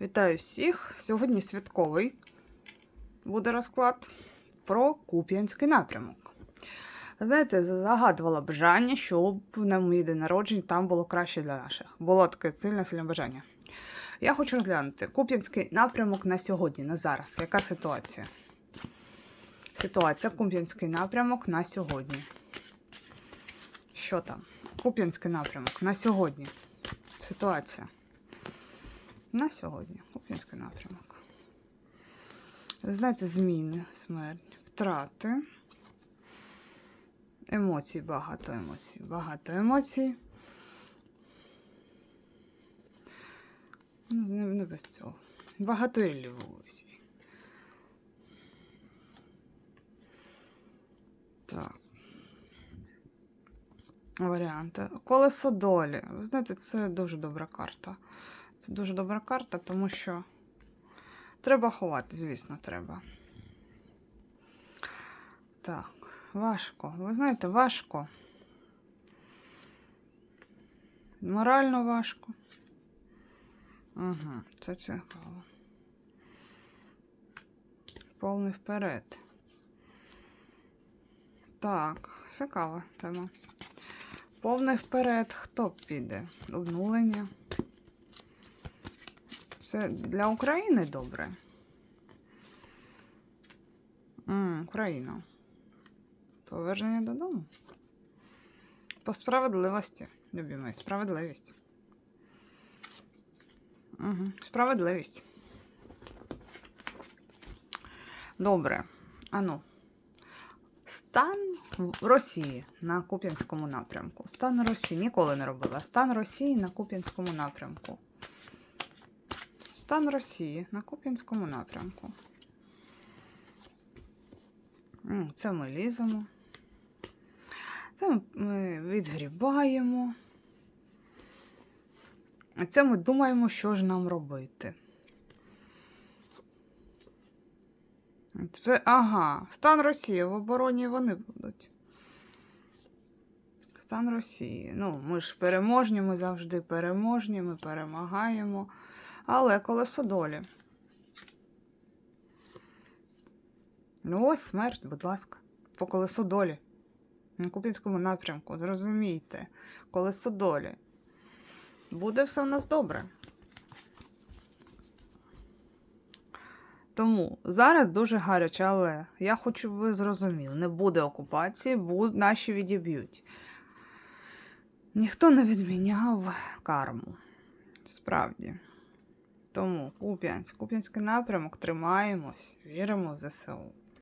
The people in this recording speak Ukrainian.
Вітаю всіх! Сьогодні святковий буде розклад про Куп'янський напрямок. Знаєте, загадувала бажання, щоб на мій день народження там було краще для наших. Було таке сильне сильне бажання. Я хочу розглянути Куп'янський напрямок на сьогодні, на зараз. Яка ситуація? Ситуація Куп'янський напрямок на сьогодні. Що там? Куп'янський напрямок на сьогодні. Ситуація. На сьогодні. Куп'янський напрямок. Знаєте, зміни, смерть, втрати. Емоцій, багато емоцій. Багато емоцій. Ну, Не, не без цього. Багато ілюзій. Так. Варіанти. Колесо долі. Ви знаєте, це дуже добра карта. Це дуже добра карта, тому що треба ховати, звісно, треба. Так, важко. Ви знаєте, важко. Морально важко. Угу, це цікаво. Повний вперед. Так, цікава тема. Повний вперед. Хто піде? Обнулення. Це для України добре. М, Україна. Повернення додому. По справедливості, любі мої, справедливість. Угу. Справедливість. Добре. Ану. Стан Росії на Куп'янському напрямку. Стан Росії ніколи не робила. Стан Росії на Куп'янському напрямку. Стан Росії на Куп'янському напрямку. Це ми ліземо. Це ми відгрібаємо. А це ми думаємо, що ж нам робити. Ага, стан Росії в обороні вони будуть. Стан Росії. Ну, ми ж переможні, ми завжди переможні, ми перемагаємо. Але колесо долі. Ну, ось смерть, будь ласка. По колесу долі. На Купінському напрямку. Зрозумійте. Колесо долі. Буде все в нас добре. Тому зараз дуже гаряче, але я хочу, щоб ви зрозуміли, не буде окупації, бу- наші відіб'ють. Ніхто не відміняв карму. Справді. Тому Куп'янськ, Куп'янський напрямок, тримаємось, віримо в ЗСУ.